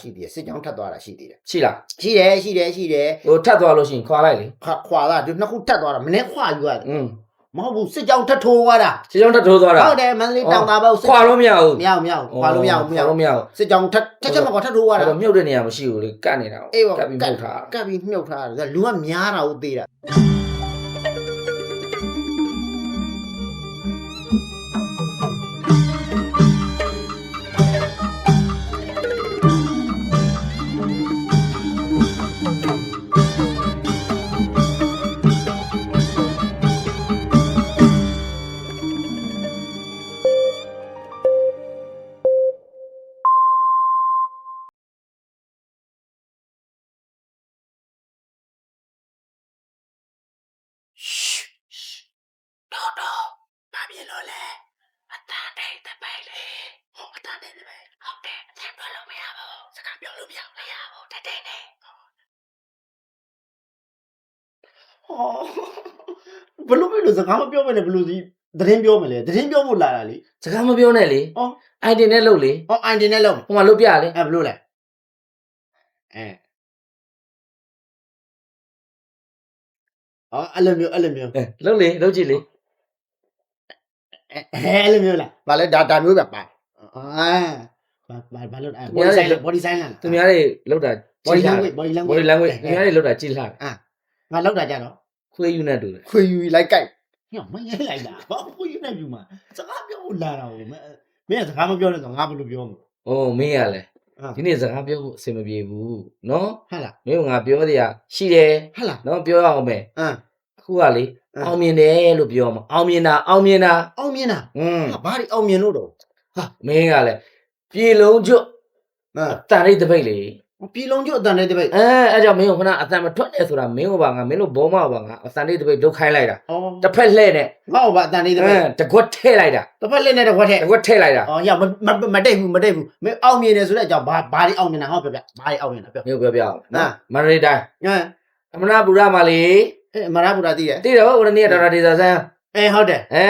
ရှိသေးတယ်စစ်ကြောင်းထပ်သွားတာရှိသေးတယ်ရှိလားရှိတယ်ရှိတယ်ရှိတယ်ဟိုထပ်သွားလို့ရှိရင်ခွာလိုက်လေခွာခွာတာဒီနှစ်ခုထပ်သွားတာမနေ့ခွာယူရတယ်อืมမဟုတ်ဘူးစစ်ကြောင်းထပ်ထိုးသွားတာခြေချောင်းထပ်ထိုးသွားတာဟုတ်တယ်မန္တလေးတောင်သားဘက်စစ်ခွာလို့မရဘူးမရဘူးမရဘူးခွာလို့မရဘူးမရခွာဘူးလို့မရဘူးစစ်ကြောင်းထပ်ထပ်ချက်မကွာထပ်ထိုးသွားအဲ့တာတော့မြုပ်တဲ့နေရာမရှိဘူးလေကတ်နေတာကိုအေးပါကတ်ပြီးမြုပ်ထားကပ်ပြီးမြုပ်ထားတယ်လူကများတာကိုသေးတာတော် ဘလို့ဘလို့စကားမပြောမနဲ့ဘလို့စီသတင်းပြောမလဲသတင်းပြောဖို့လာတာလေစကားမပြောနဲ့လေအော်အိုင်တင်နဲ့လုပ်လေဟောအိုင်တင်နဲ့လုံးဟိုမှာလုပ်ပြလေအဲဘလို့လဲအဲဟောအဲ့လိုမျိုးအဲ့လိုမျိုးအဲလုပ်လေလုပ်ကြည့်လေအဲအဲ့လိုမျိုးလားဗာလဲဒါဒါမျိုးပဲပါအာဘာဘာဘာလို့အဲ body sign body sign လားသူများတွေလုပ်တာ body ကြည့်လာ language body language body language သူများတွေလုပ်တာကြည့်လာငါလောက်တာကြတော့ ခွေးယူနဲ့တူတယ်ခွေယူလိုက်ကြိုက်ညမရိုက်လိုက်တာဘာခွေယူနေပြီမှာစကားပြောဖို့လာတာကိုမင်းမင်းကစကားမပြောနဲ့ဆိုငါဘယ်လိုပြောမလဲ။အိုးမင်းရလဲအာဒီနေ့စကားပြောဖို့အဆင်မပြေဘူးနော်ဟာလား။မင်းကငါပြောတရားရှိတယ်ဟာလားနော်ပြောရအောင်မယ်အမ်။အခုကလေအမ်အောင်မြင်တယ်လို့ပြောမှာအောင်မြင်တာအောင်မြင်တာအောင်မြင်တာอืมဟာဘာဒီအောင်မြင်လို့တော့ဟာမင်းကလည်းပြေလုံးကျွတ်အမ်တန်ရိတ်တပိတ်လေ ပြည်လုံးကျွတ်အတန်တဲ့တပိတ်အဲအဲ့ကြောင့်မင်းကခဏအတန်မထွက်နဲ့ဆိုတာမင်းကပါငါမင်းတို့ဘောမပါငါအတန်ရိတ်တပိတ်လုတ်ခိုင်းလိုက်တာအော်တစ်ဖက်လှဲ့နဲ့ငါ့ဘာအတန်တဲ့တအဲပိတ်တကွက်ထဲလိုက်တာတစ်ဖက်လက်နဲ့တစ်ခွက်ထဲတကွက်ထဲလိုက်တာအော်ရမမတိတ်ဘူးမတိတ်ဘူးမင်းအောင်မြင်တယ်ဆိုတဲ့အကြောင်းဘာဘာဒီအောင်မြင်တာငါ့ပြောပြဘာဒီအောင်မြင်တာပြောမင်းပြောပြအောင်အာနော်မန္တလေးတိုင်းအဲအမနာပူရမှာလေအဲမရဘူးလားသိတယ်တိတော့ဟိုနေ့ကဒေါက်တာဒေသာဆန်းအဲဟုတ်တယ်အဲ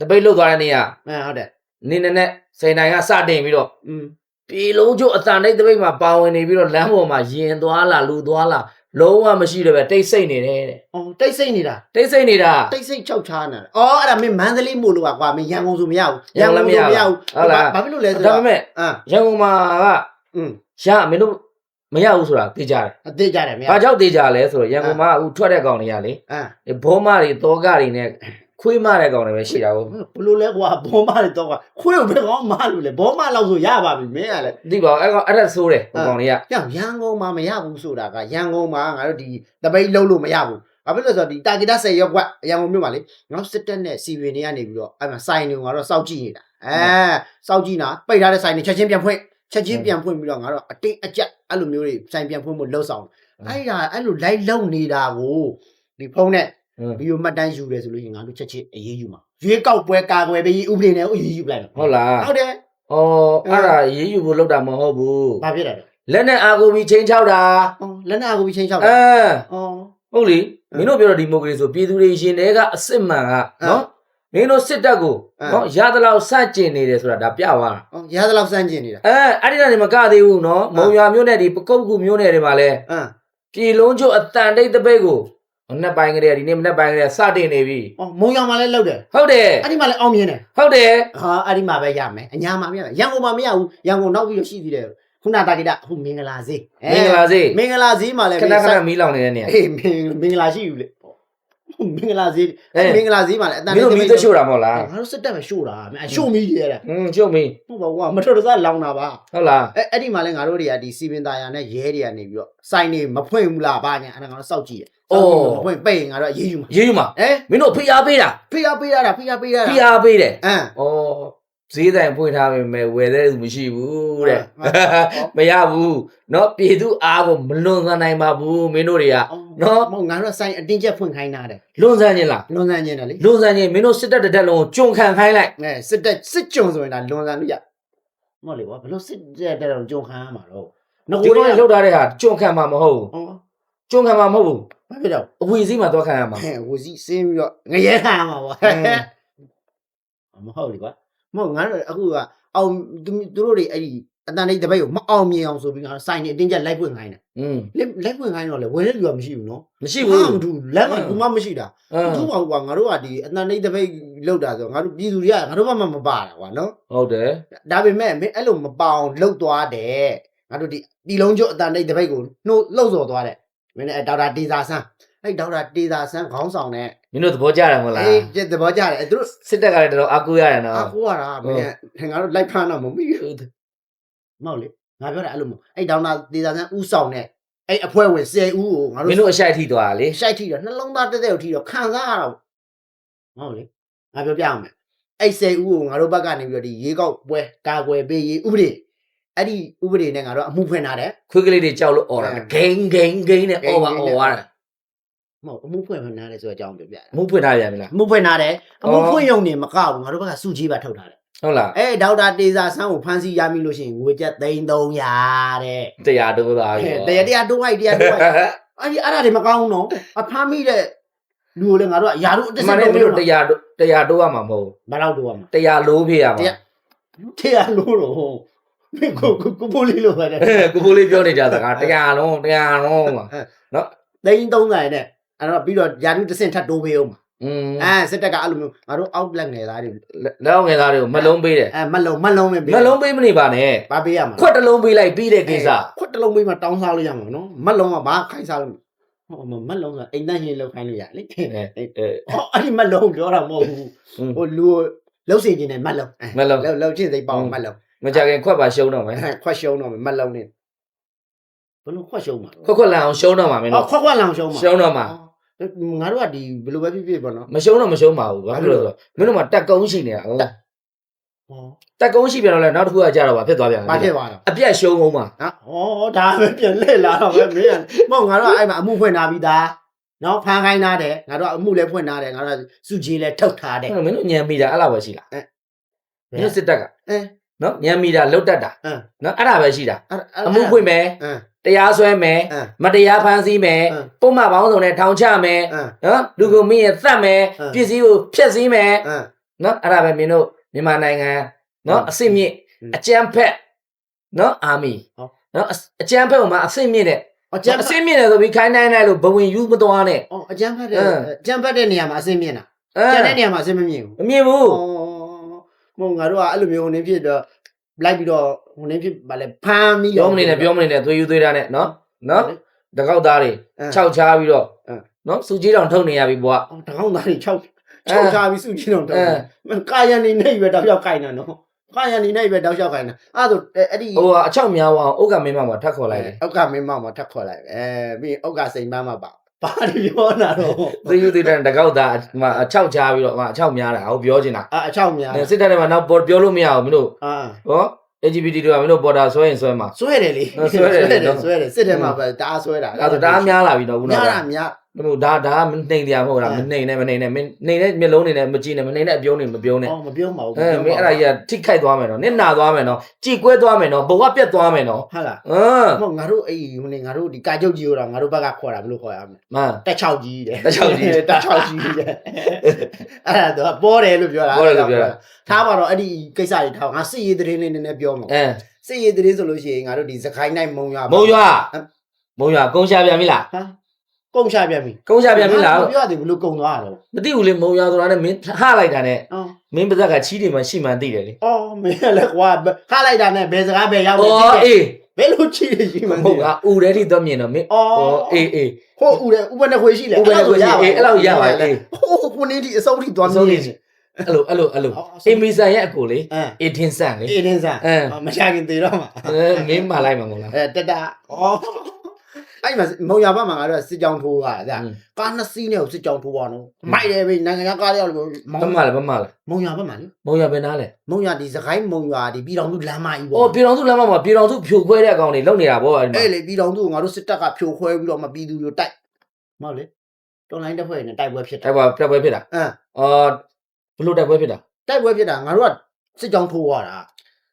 တပိတ်လုတ်သွားတဲ့နေရအဲဟုတ်တယ်နေနဲ့နဲ့စိန်နိုင်ကစတင်ပြီးတော့อืม ပြေလုံးကျိုးအတန်တိတ်တပိတ်မှာပါဝင်နေပြီးတော့လမ်းပေါ်မှာရင်သွားလာလူသွားလာလုံးဝမရှိတော့ပဲတိတ်ဆိတ်နေတယ်တဲ့အော်တိတ်ဆိတ်နေတာတိတ်ဆိတ်နေတာ တိတ်ဆိတ်ချောက်ချားနေတာအော်အဲ့ဒါမင်းမန္တလေးမို့လို့ကွာမင်းရန်ကုန်ဆိုမရဘူးရန်ကုန်လည်းမရဘူးရန်ကုန်ဟုတ်လားဘာဖြစ်လို့လဲဆိုဒါတော့ပေမဲ့အမ်ရန်ကုန်မှာကอืมရမင်းတို့မရဘူးဆိုတာသိကြတယ်အသေးကြတယ်မရ။ဘာကြောင့်သိကြလဲဆိုတော့ရန်ကုန်မှာအခုထွက်တဲ့ကောင်တွေကလေအမ်ဒီဘောမတွေတောကတွေနဲ့ ခွေးမတဲ့ကောင်တွေပဲရှိတာကိုဘလို့လဲကွာဘောမတွေတော့ကွာခွေးကိုဘယ်ကောင်မလို့လဲဘောမလောက်ဆိုရပါပြီမင်းကလည်းသိပါဦးအဲ့ကောင်အဲ့ဒါဆိုးတယ်ဟိုကောင်တွေကညရန်ကုန်မှာမရဘူးဆိုတာကရန်ကုန်မှာငါတို့ဒီတပိတ်လုံးလို့မရဘူးဘာဖြစ်လို့လဲဆိုတော့ဒီတာဂီတာ10ရက်ကွက်ရန်ကုန်မြို့မှာလေငါတို့စစ်တက်နဲ့စီဝင်တွေကနေပြီးတော့အဲ့မှာစိုင်တွေငါတို့စောက်ကြည့်နေတာအဲစောက်ကြည့်တာပိတ်ထားတဲ့စိုင်တွေချက်ချင်းပြန်ဖွင့်ချက်ချင်းပြန်ဖွင့်ပြီးတော့ငါတို့အတိတ်အကျက်အဲ့လိုမျိုးတွေစိုင်ပြန်ဖွင့်ဖို့လှုပ်ဆောင်အဲ့ဒါအဲ့လိုလိုက်လုံနေတာကိုဒီဖုန်းနဲ့ဟွန်း ဗီဒီယိုမှတ်တမ်းယူတယ်ဆိုလို့ရှိရင်ငါတို့ချက်ချင်းအေးအေးယူမှာရွေးကောက်ပွဲကာကွယ်ပေးဥပဒေနဲ့အေးအေးယူပလိုက်တော့ဟုတ်လားဟုတ်တယ်။အော်အဲ့ဒါရေးယူဖို့လောက်တာမဟုတ်ဘူးဘာဖြစ်လဲ။လက်နဲ့အာကိုပြီးချင်းချောက်တာအော်လက်နာကိုပြီးချင်းချောက်အဲတာအော်ဟုတ်လေမင်းတို့ပြောတော့ဒီမိုကရေစီဆိုပြည်သူတွေရှင်တွေကအစ်စ်မှန်ကနော်မင်းတို့စစ်တပ်ကိုအဲနော်ရသလောက်စကျင်နေတယ်ဆိုတာဒါပြသွားတာအော်ရသလောက်စမ်းကျင်နေတာအဲအဲ့ဒီကနေမကသေးဘူးနော်မုံရွာမြို့နယ်ဒီပကုတ်ကူမြို့နယ်တွေမှာလဲအမ်ပြည်လုံးကျိုးအတန်တိတ်တပိတ်ကို မနေ့ပိုင်းကလေးကဒီနေ့မနေ့ပိုင်းကလေးကစတင်နေပြီအော်မုံရောင်မှာလည်းလောက်တယ်ဟုတ်တယ်အဲ့ဒီမှာလည်းအောင်မြင်တယ်ဟုတ်တယ်ဟာအဲ့ဒီမှာပဲရမယ်အညာမှာမရဘူးရန်ကုန်မှာမရဘူးရန်ကုန်နောက်ပြီးတော့ရှိသေးတယ်ခုနတာကိတအခုမင်္ဂလာဈေးမင်္ဂလာစေမင်္ဂလာဈေးမှာလည်းခဏခဏမီးလောင်နေတဲ့နေရာအေးမင်မင်္ဂလာရှိဘူးလေမင်္ဂလာဈေးအေးအဲ့မင်္ဂလာဈေးမှာလည်းအတန်မင်းတို့မီးသက်ရှို့တာမဟုတ်လားငါတို့စစ်တက်ပဲရှို့တာအရှို့မီးကြီးရတဲ့ဟွန်းချုပ်မီးဟုတ်ပါဘူးကမတော်တဆလောင်တာပါဟုတ်လားအဲ့အဲ့ဒီမှာလည်းငါတို့တွေကဒီစီပင်သားရနဲ့ရဲတွေကနေပြီးတော့စိုင်းနေမဖွင့်ဘူးလားဗာညာအဲ့ဒါငါတို့စောက်ကြည့် ရစောက်ကြည့်လို့မဖွင့်ပိတ်ရင်ငါတို့အရေးယူမှာ ရေးယူမှာ အဲ မင်းတို့ဖိအားပေးတာ ဖိအားပေးရတာဖိအားပေးရတာ ဖိအားပေးတယ် အမ် ဩဈေးတိုင်ဖွင့်ထားပေမဲ့ဝယ်တဲ့သူမရှိဘူးတဲ့ မရဘူးเนาะပြည်သူအားကိုမလွန်ဆန်နိုင်ပါဘူးမင်းတို့တွေက နော် မဟုတ်ငါတို့စိုင်းအတင်းချက်ဖွင့်ခိုင်းတာတဲ့ လွန်ဆန်ခြင်းလား လွန်ဆန်ခြင်းတယ်လေ လွန်ဆန်ခြင်းမင်းတို့စစ်တပ်တစ်တက်လုံးကိုကြုံခံခိုင်းလိုက် အဲစစ်တက်စစ်ကြုံဆိုရင်ဒါလွန်ဆန်လို့ရမဟုတ်လေကွာဘလို့စစ်တက်တဲ့တော့ကြုံခံရမှာတော့င ဒီ ကို ကောင် တွေ လှုပ်ထားတဲ့ဟာကြုံခံမှာမဟုတ်ဘူး ဟော ကြုံခံမှာမဟုတ်ဘူး ဘာဖြစ်တော့ အဝီစည်းမှာတော့ခံရမှာ ဟဲ့ဝစီစင်းပြီးတော့ငရဲခံရမှာပေါ့ อืม မဟုတ်လေကွာမဟုတ်ငါတို့အခုကအောင်သူသူတို့တွေအဲ့ဒီ အတန်လေးတပိတ်ကိုမအောင်မြင်အောင်ဆိုပြီးငါတို့စိုင်းနေအတင်းကျပ်လိုက်ပွင့်ခိုင်းတယ် อืม လက်လက်ပွင့်ခိုင်းတော့လေဝယ်တဲ့လူကမရှိဘူးနော် မရှိဘူး မတူလက်ကဘူးမှမရှိတာ အင်း သူ့ဘာကွာငါတို့ကဒီအတန်လေးတပိတ်လောက်တာဆိုငါတို့ပြည်သူတွေကငါတို့ဘက်မှမပါတာကွာနော် ဟုတ်တယ် ဒါပေမဲ့မင်းအဲ့လိုမပေါအောင်လှုပ်သွားတယ်ငါတို့ဒီဒီလုံးကျွတ်အတန်လေးတပိတ်ကိုနှုတ်လှုပ်စော်သွားတယ် မင်းအဲ့ဒေါက်တာတေဇာဆန်းအဲ့ဒေါက်တာတေဇာဆန်းခေါင်းဆောင်တဲ့မင်းတို့သဘောကျတယ်မဟုတ်လားအေးပြည့်သဘောကျတယ်အဲ့သူတို့စစ်တပ်ကလည်းတော်တော်အကူရတယ်နော်အခုကတာမင်းငါတို့လိုက်ဖမ်းတော့မမိဘူးမဟုတ်လေငါပြောတာအဲ့လိုမဟုတ်အဲ့ဒေါက်တာတေဇာဆန်းဥဆောင်တဲ့အဲ့အဖွဲ့ဝင်10ဦးကိုငါမင်းတို့တို့အရှိုက်ထိသွားတာလေရှိုက်ထိတော့နှလုံးသားတက်တက်ကိုထိတော့ခံစားရတော့မဟုတ်လေငါပြောပြအောင်မယ်အဲ့10ဦးကိုငါတို့ဘက်ကနေပြီးတော့ဒီရေကောက်ပွဲကာကွယ်ပေးရေးဥပဒေ အဲ့ဒီဥပဒေနဲ့ငါတို့အမှုဖွင့်ထားတယ် ခွေးကလေးတွေကြောက်လို့អော်တာ အဲ ဂိမ်းဂိမ်းဂိမ်းနဲ့អော်ပါអော်ရတာ မဟုတ်အမှုဖွင့်ဖွင့်ထားတယ်ဆိုတဲ့အကြောင်းပြောပြတာ မဟုတ်ဖွင့်ထားရမလား အမှုဖွင့်ထားတယ်အမှု အော် ဖွင့်ရုံနေမကဘူးငါတို့ဘက်ကစုကြီးပါထုတ်ထားတယ် ဟုတ်လား အဲဒေါက်တာတေဇာဆန်းကိုဖမ်းဆီးရမိလို့ရှိရင်ငွေကျပ်3300တဲ့ တရားတို့ပါ အဲတရားတရားတိုးဝိုက်တရားတိုးဝိုက်အဲ့ဒီအဲ့ဒါတွေမကောင်းဘူးနော်အဖမ်းမိတဲ့လူကိုလည်းငါတို့ကယာတို့အတက် မ ဆက် နေ့ တော့ မင်းတို့တရားတို့တရားတို့ရမှာမဟုတ် ဘယ်တော့တိုးရမှာ ဘူးတရားလိုးဖြစ်ရမှာ တရား တရားလို့တော့ မင်းကိုကိုကိုပိုးလေးလိုပါတယ်အဲကိုကိုလေးပြောနေကြစကားတရားလုံးတရားလုံးပါနော်သိန်း300နဲ့အဲ့တော့ပြီးတော့ယာတုတစ်ဆင့်ထပ်တိုးပေးအောင်ပါอืมအဲစစ်တက်ကအဲ့လိုမျိုးငါတို့အောက်လက်ငယ်သားတွေလက်ငယ်သားတွေကိုမလုံးပေးတယ်အဲမလုံးမလုံးပေးမလုံးပေးမနေပါနဲ့ဘာပေးရမှာခွက်တစ်လုံးပေးလိုက်ပြီးတဲ့ကိစ္စခွက်တစ်လုံးပေးမှတောင်းစားလို့ရမှာနော်မလုံးကဘာခိုင်းစားလို့ဟောမလုံးကအိမ်သားရှင်လောက်ခိုင်းလို့ရလေအဲဟောအဲ့ဒီမလုံးပြောတာမဟုတ်ဘူးဟိုလူလှုပ်စီခြင်းနဲ့မလုံးမလုံးလှုပ်ခြင်းစိတ်ပေါအောင်မလုံး မကြခင်ခွက်ပါရှုံးတော့မယ်ခွက်ရှုံးတော့မလုံးနဲ့ဘလို့ခွက်ရှုံးမှာခွက်ခွက်လန်အောင်ရှုံးတော့မှာမင်းအော်တို့ခွက်ခွက်လောင်ရှုံးမှာရှုံးတော့မှာငါတို့ကဒီဘယ်လိုပဲဖြစ်ဖြစ်ပေါ့နော်မရှုံးတော့မရှုံးပါဘူးဘာဖြစ်လို့လဲဆိုတော့မင်းတို့မှာတက်ကုန်းရှိနေတာဟုတ်ဟောတက်ကုန်းရှိပြန်တော့လဲနောက်တစ်ခုကကြတော့ဗာဖြစ်သွားပြန်ဘာဖြစ်သွားတော့အပြက်ရှုံးအောင်မှာဟာဩဒါပဲပြန်လှည့်လာတော့ပဲမင်းကမဟုတ်ငါတို့ကအဲ့မှာအမှုဖွင့်ထားပြီးသားနော်ဖမ်းခိုင်းထားတယ်ငါတို့ကအမှုလည်းဖွင့်ထားတယ်ငါတို့ကစုကြီးလည်းထုတ်ထားတယ်အဲ့တော့မင်းတို့ညံမိတာအဲ့လောက်ပဲရှိလားအဲမင်းတို့စစ်တက်ကအဲ နော်ညံမိတာလုတ်တက်တာအင်းနော်အဲ့ဒါပဲရှိတာအဲ့အမှုဖွင့်မယ်အင်းတရားစွဲမယ်အင်းမတရားဖမ်းဆီးမယ်အင်းပုံမှန်ပေါင်းစုံနဲ့ထောင်ချမယ်အင်းနော်လူကိုမင်းရသတ်မယ်အင်းပစ္စည်းကိုဖျက်ဆီးမယ်အင်းနော်အဲ့ဒါပဲမင်းတို့မြန်မာနိုင်ငံနော်အင်းအစစ်မြင့်အင်းအကြမ်းဖက်နော်အာမီဟောနော်အအကြမ်းဖက်ဟိုမှာအစစ်မြင့်တဲ့အကျန်းအစစ်မြင့်တယ်ဆိုပြီးခိုင်းနိုင်နိုင်လို့ဘဝင်ယူမသွားနဲ့အော်အကျန်းဖတ်တဲ့အင်းအကျန်းဖတ်တဲ့နေရာမှာအစင်းမြင်တာအဲကျန်တဲ့နေရာမှာအစင်းမမြင်ဘူးမမြင်ဘူး မဟုတ်ငါတို့ကအဲ့လိုမျိုးဟိုနေဖြစ်တော့လိုက်ပြီးတော့ဟိုနေဖြစ်ဗာလဲဖမ်းပြီးပြောမနေနဲ့ပြောမနေနဲ့သွေးယူသွေးတာနဲ့နော်နော်တကောက်သားတွေချောခြောက်ချားပြီးတော့အင်းနော်စူကြီးတောင်ထုတ်နေရပြီဘွာအော်တကောင်းသားတွေ6အဲ6ချာပြီးစုကြည့်တော့တော့မကာယန်နေနေပဲတောက်လျှောက်ခိုင်းတာနော်ကာယန်နေနေပဲတောက်လျှောက်ခိုင်းတာအဲ့ဒါဆိုအဲ့ဒီဟိုကအချောက်များအောင်ဥက္ကမင်းမမှာထပ်ခေါ်လိုက်တယ်အောက်ကမင်းမမထပ်ခေါ်လိုက်အဲပြီးရင်အောက်ကစိန်ပန်းမှာပါ ဘာတွေပြောတာတော့သွေးယူသွေးတာတကောက်သားဟိုမှာအချောက်ချားပြီးတော့ဟိုမှာအချောက်များတာဟိုပြောချင်တာအအချောက်များစစ်တပ်ထဲမှာနောက်ပေါ်ပြောလို့မရဘူးမင်းတို့အာဟော LGBT တွေကမင်းတို့ပေါ်တာဆွဲရင်ဆွဲမှာဆွဲတယ်လေဆွဲတယ်လေနော်ဆွဲတယ်စစ်တယ်မှာပဲတအားဆွဲတာအဲ့ဒါဆိုဒါများလာပြီတော့ခုနကများတာများ မဟုတ်ဒါဒါမနှိမ်တရားမဟုတ်လားအဲမနှိမ်နဲ့မနှိမ်နဲ့မင်းနှိမ်တဲ့မျက်လုံးနေနဲ့မကြည့်နဲ့မနှိမ်တဲ့အပြုံးနေမပြုံးနဲ့အော်မပြောပါဘူးအဲမင်းအဲ့ဒါကြီးကထိခိုက်သွားမယ်နော်နစ်နာသွားမယ်နော်ကြည်ကွဲသွားမယ်နော်ဘဝပြတ်သွားမယ်နော်ဟုတ်လားအင်းမဟုတ်ငါတို့အဲ့ဟိုနေငါတို့ဒီကာကျုပ်ကြီးကိုတော့ငါတို့ဘက်ကခေါ်တာဘယ်လိုခေါ်ရမလဲမန်တက်ချောက်ကြီးတဲ့တက်ချောက်ကြီးတက်ချောက်ကြီးတဲ့အဲ့ဒါတော့ပေါ်တယ်လို့ပြောတာပေါ်တယ်လို့ပြောတာထားပါတော့အဲ့ဒီကိစ္စတွေထားငါစစ်ရေးသတင်းလေးနည်းနည်းပြောမှာအဲစစ်ရေးသတင်းဆိုလို့ရှိရင်ငါတို့ဒီစကိုင်းနိုင်မုံရွာမုံရွာမုံရွာကုန်းရှာပြန်ပြီလားဟာ ကုန်ရှာပြန်ပြီကုန်းရှာပြန်ပြီလားမပြောရသေးဘူးဘယ်လိုကုန်သွားတာတော့မသိဘူးလေမုံရွာဆိုတာနဲ့မင်းဟလိုက်တာနဲ့အော်မင်းပါဇက်ကချီးတွေမှရှိမှန်းသိတယ်လေအော်မင်းလည်းကွာခါလိုက်တာနဲ့ဘယ်စကားပဲရောက်နေအော်အေးဘယ်လိုချီနေရှိမှန်းဟုတ်ကဦးတဲ့ထိတော့မြင်တော့မင်းအော်အော်အေးအေးဟိုဦးတယ်ဥပနဲ့ခွေရှိလေဦးပဲကိုကြီးအေးအဲ့လောက်ရပါလေဟိုခုနေဒီအစုံထိသွားအဆုံးမြနေင်အဲ့လိုအဲ့လိုအဲ့လိုအော်အင်မီဆန်ရဲ့အကိုလေအဲအေးထင်းဆန်လေအေးတင်းစားအဲမရှာခင်သေးတော့မှာအဲမင်းမလိုက်မှာမဟုတ်လားအဲတက်တာအော် အဲ့မှာမုံရဘက်မှာငါတို့စစ်ကြောင်းထိုးတာဗျာอืมကားနှစ်စီးနဲ့ကိုစစ်ကြောင်းထိုးပါတော့မိုက်တယ်ပဲနိုင်ငံခြားကားတွေရောက်လို့မောဘင်မလဲဘမလဲမုံရဘက်မှာလေမုံရွာပဲနားလေမုံရဒီစကိုင်းမုံရဒီပြည်တော်စုလမ်းမကြီးပေါ့အော်ပြည်တော်စုလမ်းမမှာပြည်တော်စုဖြိုခွဲတဲ့အကောင်တွေလုံနေတာဗောအဲ့ဒီမှာအဲ့လေပြည်တော်စုကိုငါတို့စစ်တပ်ကဖြိုခွဲပြီးတော့မပြည်သူတွေတိုက်မဟုတ်လေတော်လိုင်းတစ်ဖွဲ့နဲ့တိုက်ပွဲဖြစ်တာတိုက်ပွဲတိုက်ပွဲဖြစ်တာအင်းအော်ဘလို့တိုက်ပွဲဖြစ်တာတိုက်ပွဲဖြစ်တာငါတို့ကစစ်ကြောင်းထိုးရတာ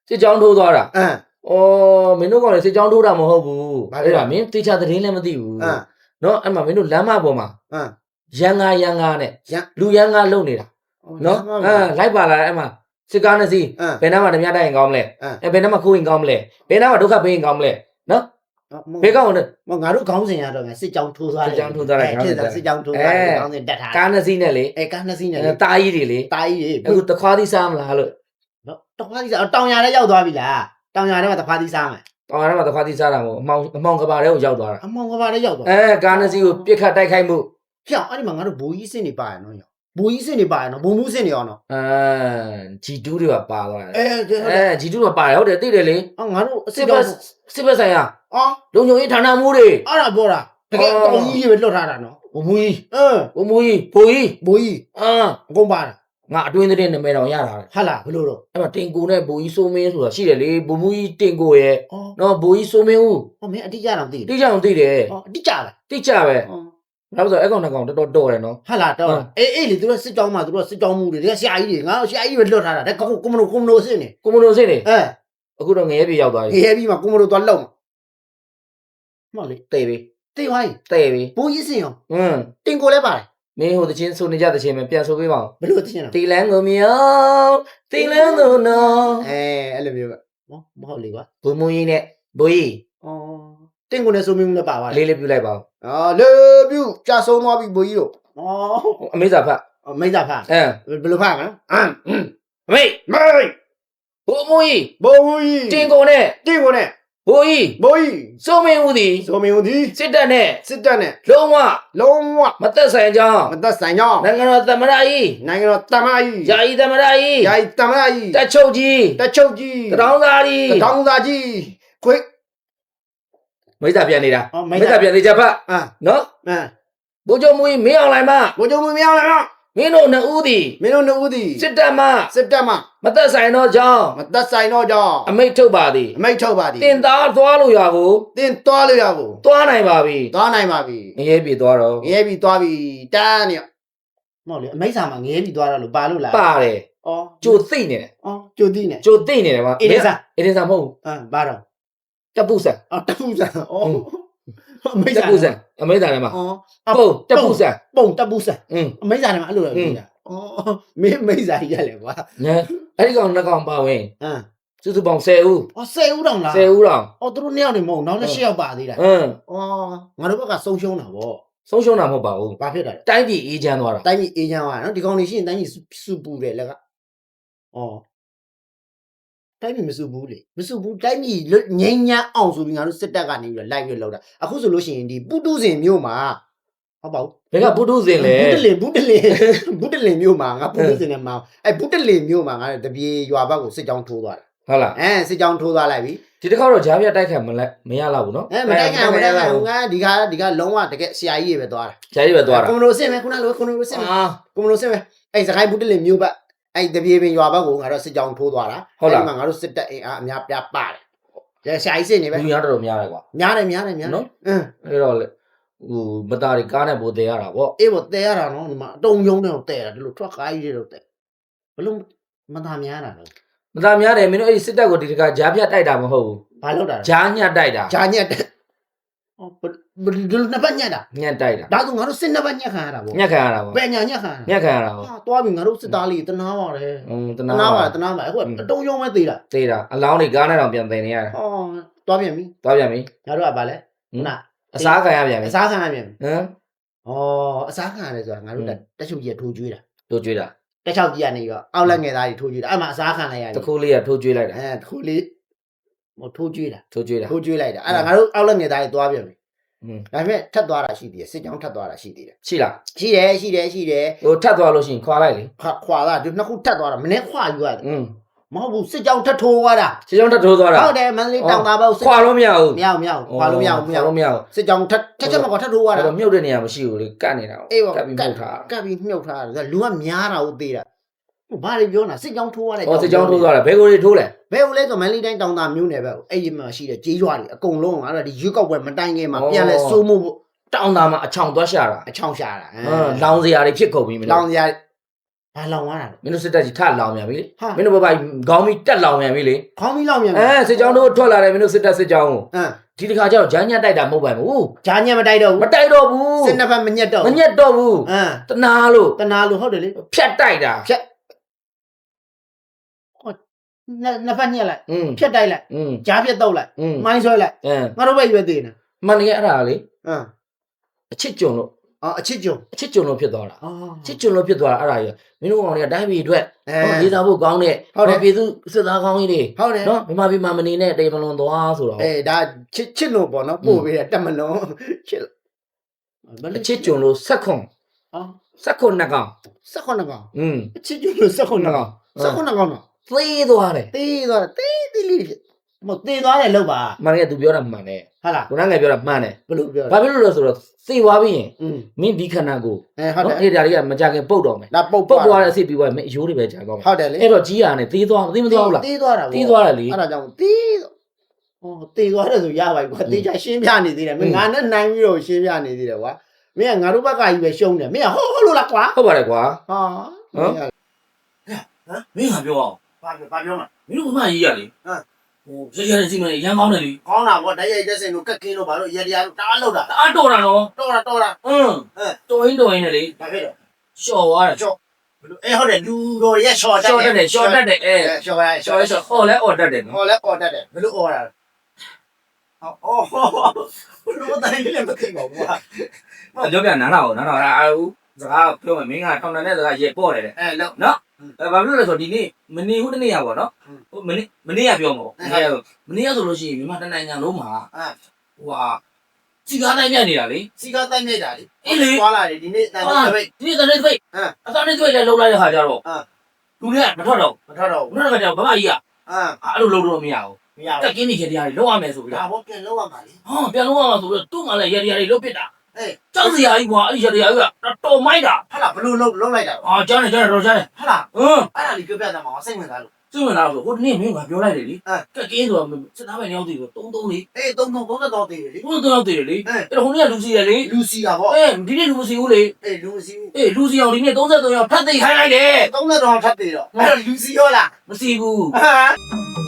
စစ်ကြောင်းထိုးသွားတာအင်း အော်မင်းတို့ကောင်လေစစ်ကြောင်းထိုးတာမဟုတ်ဘူးဘာလဲအဲ့ဒါမင်းတေချာသတင်းလည်းမသိဘူးအင်းနော်အဲ့မှာမင်းတို့လမ်းမပေါ်မှာအင်းရန်ငါရန်ငါနဲ့ရန်လူရန်ငါလုံနေတာနော်အဲလိုက်ပါလာတယ်အဲ့မှာစစ်ကားနှစ်စီးအင်းဘယ်နားမှာဓမြတိုက်ရင်ကောင်းမလဲအင်းအဲဘယ်နားမှာခိုးရင်ကောင်းမလဲဘယ်နားမှာဒုက္ခပေးရင်ကောင်းမလဲနော်ဘဘယ်ယ်ကကောင်းလဲမငါတို့ခေါင်းစဉ်ရတော့ငါစစ်ကြောင်းထိုးသွားတယ်စစ်ကြောင်းထိုးသွားတယ်အဲခေါင်းစဉ်တဲ့စစ်ကြောင်းထိုးသွားတယ်ခေါင်းစဉ်တက်ထားကားနှစ်စီးနဲ့လေအဲကားနှစ်စီးနဲ့အဲတားကြီးတွေလေတာကြီးအခုတခွားသီးစားမလားလို့နော်တခွားသီးစားတောင်ရလည်းရောက်သွားပြီလား တောင်ရထဲမှာတခွားသီးစားမယ်တောင်ရမှာတခွားသီးစားတာမဟုတ်အမောင်အမောင်ကဘာထဲကိုရောက်သွားတာအမောင်ကဘာလည်းရောက်သွားအဲကားနှစ်စီးကိုပြစ်ခတ်တိုက်ခိုက်မှုဖြောင်းအဲ့ဒီမှာငါတို့ဘူကြီးစင်နေပါရနော်ညဘူကြီးစင်နေပါရနော်ဘုံမှုစင်နေအောင်နော်အဲ G2 တွေကပါသွားတယ်အဲဟုတ်အဲ G2 ကပါတယ်ဟုတ်တယ်သိတယ်လေအော်ငါတို့အစစ်စ်ဘဘက်က်စစ်ဘက်ဆိုင်ရာအော်လုံခြုံရေးဌာနမှုတွေအဲ့ဒါပြောတာတကယ်အော်တောင်ကြီးတွေပဲလွတ်ထားတာနော်ဘုံမူကြီးအင်းဘုံမူကြီးဘိုးကြီးဘူကြီးအာအကုန်ပါတာ ငါအတွင်းသတင်းနာမည်တော်ရတာလေဟာလားဘယ်လိုတော့အဲ့မှာတင်ကိုနဲ့ဘိုးကြီးစိုးမင်းဆိုတာရှိတယ်လေဘုံမူကြီးတင်ကိုရဲ့အော်နော်ဘိုးကြီးစိုးမင်းဦးဟောမင်းအတိအကျတော့သိတယ်တိကျအောင်သိတယ်အော်အတိအကျလားတိကျပဲအော်နောက်ဆိုအဲ့ကောင်နှစ်ကောင်တော်တော်တော်တယ်နော်ဟာလားတော့ဟုတ်အေးအေးလေသူတို့စစ်ကြောင်းမှာသူတို့စစ်ကြောင်းမှုတွေတကယ်ဆရာကြီးတွေငါတို့ဆရာကြီးပဲလွတ်ထားတာတဲ့ကွန်မလို့ကွန်မလို့စင်နေကိုမလို့စိတ်နေအဲအခုတော့ငရဲပြေရောက်သွားပြီခေပြီးမှကွန်မလို့သွားလုံမဟုတ်လေတဲ့ပြီတေးဝိုင်းတဲ့ပြီဘူကြီးစင်ရောอืมတင်ကိုလည်းပါတယ် မင်းဟိုတချင်းဆိုနေကြတချင်းပဲပြန်ဆိုပေးပါဦးဘယ်လိုသိချင်လဲတီလန်းကိုမြောင်တီလန်းကိုနော်အဲအဲ့လိုမျိုးပဲဟောမဟုတ်လေကွာဘုံမူကြီးနဲ့ဘိုးကြီးအော်တင်ကိုလည်းဆိုမင်းလည်းပါပါလေလေးလေးပြလိုက်ပါဦးအော်လေပြူကြာဆုံးသွားပြီဘူကြီးတို့အော်အမေစာဖတ်မိတ်တာဖာအဲဘယ်လိုဖာမလဲအမ်အမေမေးဘိုးမူကြီးဘူကြီးတင်ကိုနဲ့တင်ကိုနဲ့ ဘိုးကြီးဘူကြီးစိုးမင်းဦးသည်ဆိုမင်းဒီစစ်တပ်နဲ့စစ်တပ်နဲ့လုံးဝလုံးဝမသက်ဆိုင်ကြောင်းမသက်ဆိုင်ကြောင်းနိုင်ငံတော်သမ္မတကြီးနိုင်ငံတော်တမကြီးယာယီသမ္မတကြီးယာယီတမကြီးတက်ချုပ်ကြီးတချုပ်ကြီးတထောင်သားကြီးတထောင်သားကြီးခွေးမိစ္ဆာပြန်နေတာအော်မိစ္ဆာပြန်နေကြဖတ်အာနော်အမ်ဘိုးချုပ်မူကြီးမင်းအောင်လိုက်မ ဘိုးချုပ်မင်းမအောင်လား မင်းတို့နှစ်ဦးသည်မင်းတို့နှစ်ဦးသည်စစ်တပ်မှစစ်တပ်မှမသက်ဆိုင်သောကြောင်းမသက်ဆိုင်တော့ကြောင်းအမိတ်ထုတ်ပါသည်အမိတ်ထုတ်ပါသည်တင်သားသွားလို့ရကိုတင်သွားလို့ရဘူးသွားနိုင်ပါပြီသွားနိုင်ပါပြီငရဲပြေသွားတော့ငရဲပြီသွားပြီတန်းနေမဟုတ်လေအမိတ်စာမှာငရဲပြီသွားတော့လို့ပါလို့လားပါတယ်အော်ကြိုသိနေတယ်အော်ကြိုသိနေကြိုသိနေတယ်ဗျအေးလေးစာအေးလေးစာမဟုတ်ဘူးအမ်ဘာတော့တပ်ပုဆန်အော်တပူစာအော် အမိတ်တပ်စာပုဆန်အမိတ်စာထဲမှာအော်ပုံတပ်ပုဆန်ပုံတပူစာอืมအမိတ်စာထဲမှာအဲ့လိုလေကြာအော်မင်းမိတ်စာကြီးရတယ်ကွာညာအဲ့ဒီကောင်နှစ်ကောင်ပါဝင်အမ်စုစုပေါင်း10ဦးအော်ဆယ်ဦးတောင်လား10ဦးတောင်အော်သူတို့နှစ်ယောက်နေမဟုတ်နောက်လည်းရှစ်ယောက်ပါသေးတာအင်းအော်ငါတို့ဘက်ကဆုံးရှုံးတာဗောဆုံးရှုံးတာမဟုတ်ပါဘူးဘာဖြစ်တာလဲတိုင်းပြည်အေးချမ်းသွားတာတိုင်းကြီးအေးချမ်းသွားတာနော်ဒီကောင်လေးရှိရင်တိုင်းကြီးစုပူတယ်လက်ကအော် တိုင်းပြည်မစုဘူးလေမစုဘူးတိုင်းပြည်လွတ်ငိမ့်ညမ်းအောင်ဆိုပြီးငါတို့စစ်တပ်ကနေပြီးတော့လိုက်ပြီးတော့လောက်တာအခုဆိုလို့ရှိရင်ဒီပုတုဇင်မြို့မှာဟုတ်ပါဘူးဘယ်ကပုထုဇဉ်လဲဘူးတလင်ဘူးတလင်ဘူးတလင်မြို့မှာငါပုတုဇင်နဲ့မောင်အဲဘူးတလင်မြို့မှာငါတို့တပြေရွာဘက်ကိုစစ်ကြောင်းထိုးသွားတာဟုတ်လားအဲစစ်ကြောင်းထိုးသွားလိုက်ပြီဒီတစ်ခါတော့ဂျားပြတ်တိုက်ခံမလဲမရတော့ဘူးနော်အဲမတိုက်ခံမတိုက်ခံဘူးငါဒီကဒီကလုံးဝတကယ်ဆရာကြီးတွေပဲသွားတာဂျားကြီးပဲသွားတာကွန်မလို့စင်မယ်ခုနလိုကွန်မလို့စင်မယ်အာကွန်မလို့စင်မယ်အဲစကိုင်းဘူးတလင်မြို့ဘက် အဲတပြေပင်ရွာဘက်ကိုငါတို့စစ်ကြောင်းထိုးသွားတာမှာငါတို့စစ်တပ်အင်အားအများပြားပါတယ်ဆရာကြီးစစ်နေပဲလူများတော်တော်များတယ်ကွာများတယ်များတယ်များတယ်အင်းအဲ့တော့လေဟိုမသားတွေကားနဲ့ပိုသေးရတာပေါ့အေးဘောတဲရတာနော်ဒီမှာအတုံယုံနဲ့တဲတာဒီလိုထွက်ကားကြီးတွေတော့တဲဘလို့မသားများတာလဲမသားများတယ်မင်းတို့အဲ့ဒီစစ်တပ်ကိုဒီတစ်ခါဂျားပြတ်တိုက်တာမဟုတ်ဘူးဘာလို့တာလဲဂျားညှက်တိုက်တာဂျာညက်တဲ့ဟောဘယ်ဘယ် ဒီလိုနှစ်ပတ်ညက်တာညှက်တိုက်တာဒါဆိုငါတို့စစ်နှစ်ပတ်ညက်ခံရတာဗောညှက်ခံရတာပေါ့ပဲညာညက်ခံရညှတာက်ခံရတာပေါ့ဟာသွားပြီငါတို့စစ်သားလေးတနာပါတယ်อืมတတနာနာပါပါတနာပါအခုအတုံယုံပဲသေးတာသေးတာအလောင်းတွေကားနဲ့တော့ပြန်တင်နေရတာဟောသွားပြန်ပြီသွားပြန်ပြီငါတို့ကဗာလဲဟင်ခုနအစားခံရပြန်ပြီအစားခံရပြန်ပြီဟမ်ဩအစားခံရတယ်ဆိုတာငါတို့ဟွတက်န်းတက်ချုပ်ကြီးကထိုးကျွေးတာတို့ကြွေးတာတက်ချောက်ကြီးကနေပြီးတော့အောက်လက်ငယ်သားကြီးထိုးကျွေးတာအဲ့မှာအစားခံလိုက်ရတယ်တစ်ခုလေးကထိုးကြွေးလိုက်တာအဲတစ်ခုလေးဟိုထိုးကျွေးတာထိုးကြွေးတာထိုးကျွေးလိုက်တာအဲ့ဒါငါတို့အောက်လက်ငယ်သားကြီးသွားပြန်ပြီဟွန်း ဒါပေမဲ့ထပ်သွားတာရှိသေးတယ်စစ်ကြောင်းထပ်သွားတာရှိသေးတယ်ရှိလားရှိတယ်ရှိတယ်ရှိတယ်ဟိုထပ်သွားလို့ရှိရင်ခွာလိုက်လေခွာခွာတာဒီနှစ်ခုထပ်သွားတာမနေ့ခွာယူရတယ်อืมမဟုတ်ဘူးစစ်ကြောင်းထပ်ထိုးသွားတာခြေချောင်းထပ်ထိုးသွားတာဟုတ်တယ်မန္တလေးတောင်သားဘက်စစ်ခွာလို့မရဘူးမရဘူးမရဘူးခွာလို့မရဘူးမရခွာဘူးလို့မရဘူးစစ်ကြောင်းထပ်ထပ်ချက်မကွာထပ်ထိုးသွားအဲ့တာတော့မြုပ်တဲ့နေရာမရှိဘူးလေကတ်နေတာအေးပေါ့ကတ်ပြီးမြုပ်ထားကပ်ပြီးမြုပ်ထားတယ်လူကများတာဟုတ်သေးတာဟို ဘာတွေပြောနေတာစစ်ကြောင်းထိုးရတယ်ဟောစစ်ချောင်းထိုးသွားတာဘယ်ကိုတွေထိုးလဲဘယ်လိုလဲဆိုမန္တလေးတိုင်းတောင်သားမြို့နယ်ဘက်ကိုအဲ့ဒီမှာရှိတဲ့ကြေးရွာတွေအကုန်လုံးကအဲ့ဒါဒီရွက်ကောက်ပွဲမတိုင်ခင်မှာပြန်လဲစိုးမှုဖို့တောင်းသားမှာအချောင်သွားရှာတာအချောင်ရှာတာဟမ်လောင်စရာတွေဖြစ်ကုန်ပြီမင်းလောတို့င်စရာဘာလောင်သွားတာလဲမင်းတို့စစ်တပ်ကြီးထလောင်ပြန်ပြီလေဟာမင်းတို့ဘက်ခေါင်းပြီးတက်လောင်ပြန်ပြီလေခေါင်းမီးလောင်မြန်အဲစစ်ချောင်းတို့ထွက်လာတယ်မင်းတို့စစ်တပ်စစ်ချောင်းကိုအမ်ဒီတစ်ခါကျတော့ဂျမ်းညက်တိုက်တာမဟုတ်ပါဘူးဂျာညက်မတိုက်တော့မဘူးတိုက်တော့ဘူးစစ်နှစ်ဖက်မညက်တော့မညက်တော့ဘူးအမ်တနာလို့တနာလို့ဟုတ်တယ်လေဖြတ်တိုက်တာဖြတ် နှစ်နှစ်ဖက်ညက်လိုက် อืม ဖြတ်တိုက်လိုက် อืม ကြားဖြတ်တော့လိုက် อืม မိုင်းဆွဲလိုက် အဲ ငါတို့ပဲရွေးသေးနေ မှန်တကယ်အဲ့ဒါလေ အင်း အချစ်ကြုံလို့ အော်အချစ်ကြုံ အချစ်ကြုံလို့ဖြစ်သွားတာ အော် အချစ်ကြုံလို့ဖြစ်သွားတာအဲ့ဒါကြီးမင်းတို့ကောင်တွေကတိုင်းပြည်အတွက် အဲ နော်ရေးသားဖို့ကောင်းတဲ့ ဟုတ်တယ် နော်ပြည်သူစစ်သားကောင်းကြီးတွေ ဟုတ်တယ် နော်မြန်မာပြည်မှာမနေနဲ့တေမလွန်သွားဆိုတော့ အဲဒါချစ်ချစ်လို့ပေါ့နော်ပို့ပေးတဲ့တက်မလုံးချစ်ဘယ် အ လို ချစ်ကြုံလို့ဆက်ခွန် အော် ဆက်ခွန်နှစ်ကောင် 16ကောင် อืม အချစ်ကြုံလို့16ကောင်16ကောင်တော့ သေးသွားတယ်တေးသွားတေးတေးလေးဖြစ်မဟုတ်တေးသွားတယ်လို့ပါမှန်တယ်သူပြောတာမှန်တယ်ဟာလားခုနကငယ်ပြောတာမှန်တယ်ဘယ်လိုပြောဘာဖြစ်လို့လဲဆိုတော့သေသွားပြီးရင်อืมမင်းဒီခန္ဓာကိုအဲဟုတ်တယ်အဲ့ဒါတွေကမကြခင်ပုတ်တော့မယ်ဒါပုတ်ပုတ်သွားတဲ့အစိတ်ပြီးသွားရင်မင်းအယိုးတွေပဲကြာသွားမှာဟုတ်တယ်လေအဲ့တော့ကြီးရတယ်သေးသွားသေးမသွားဘူးလား တေးသွားတာသေးသွားတယ်လေအဲ့ဒါကြောင့်တေးဟောတေးသွားတယ်ဆိုရပါပြီကွာတေးချရှင်းပြနေသေးတယ်မင်းငါနဲ့နိုင်ပြီးတော့ရှင်းပြနေသေးတယ်ကွာမင်းကငါတို့ဘက်ကကြီးပဲရှုံးတယ်မင်းကဟောဟုတ်လို့လားကွာဟုတ်ပါတယ်ကွာဟာမင်းကပြောအောင် ဘာဘာပြောမှာ မင်းတို့ကမှရေးရလေ ဟမ် ဟိုရရတဲ့စီမံရမ်းကောင်းတယ်လေ ကောင်းတာကွာဓာတ်ရိုက်တဲ့စင်တို့ကက်ကင်းတို့ဘာလို့ရတရားတို့တအားလောက်တာ အားတော်တာနော် တော့တာတော့တာ อืม ဟမ် တော်ရင်တော်ရင်လေ ဘာဖြစ်တော့ လျှော်သွားတယ် ဘယ်လိုအဲဟုတ်တယ်လူတော်ရဲ့ရှော့ လျှော်တတ်တယ်လျှော်တတ်တယ်အဲ ရှော့ရ လျှော်ရလျှော်ဟောလဲអော်တတ်တယ်နော် ဟောလဲအော်တတ်တယ်ဘယ်လိုအော်တာအော်ဟောဘယ်လိုတိုင်းလဲမသိပါဘူးကွာ ပြောပြနားတော့နားတော့အာဦးစကားပြောမယ်မင်းကထောင်တန်တဲ့စကားရေပေါ့တယ်တဲ့ အဲလောက်နော်အဲဘာဖြစ်လို့လဲဆိုတော့ဒီနေ့မနေဘူးတနေ့ရပါတော့ဟိုမနေ့မနေ့ကပြောမှာပေါ့မနေ့ကမနေ့ကဆိုလို့ရှိရင်မြန်မာတနိုင်ငံလုံးမှာအဲဟိုဟာစီကားတိုင်းမြတ်နေတာလေစီကားတိုက်မြိုက်တာလေအေးလေသွားလာတယ်ဒီနေ့တန်တဲ့ပိတ်ဒီနေ့တနေ့သိဟမ်အသားနဲ့တွေ့လဲလှုပ်လိုက်တဲ့ခါကျတော့ဟမ်လူတွေကမထွက်တော့မထွက်တော့မဘူးထွက်တော့ကကျတော့ဗမာကြီးကအာအဲ့လိုလှုပ်လို့မရဘူးမရတဘူးက်ကင်းနေကြတရားတွေလှုပ်ရမယ်ဆိုပြီးဒါတော့ဘောပြန်လောက်ရမှာလေဟောပြန်လှုပ်ရမှာဆိုပြီးတော့သူ့မှလည်းရတရားတွေလှုပ်ပစ်တာ အေးကြောက်စရာကြီးကွာအဲ့ဒီရတရားကြီးကတော်မိုက်တာဟာလားဘလို့လုံးလုံးလိုက်တာအာကြားနေကြားနေတော့ကြားနေဟာလားဟမ်အဲ့ဒါလေးပြောပြတယ်မှာစိတ်ဝင်စားလို့သူ့ဝင်လာဆိုဟိုတနေ့မင်းကပြောလိုက်တယ်လေဟမ်ကက်ကင်းဆိုတော့စစ်သားပဲညောင်းတီကိုတုံးတုံးလေးအေးတုံးတုံးသုံးသက်တော်တည်လေဘုန်းတော်တည်တယ်လေအေးအဲ့တော့ဟိုနေ့ကလူစီရလေလူစီတာဗောအေးဒီနေ့လူစီဦးလေအေးလူစီအေးလူစီအောင်ဒီနေ့33ရောက်ဖတ်သိခိုင်းလိုက်တယ်သုံးသက်တော်ထပ်တည်တော့အဲ့လူစီရောလားမစီဘူးဟာ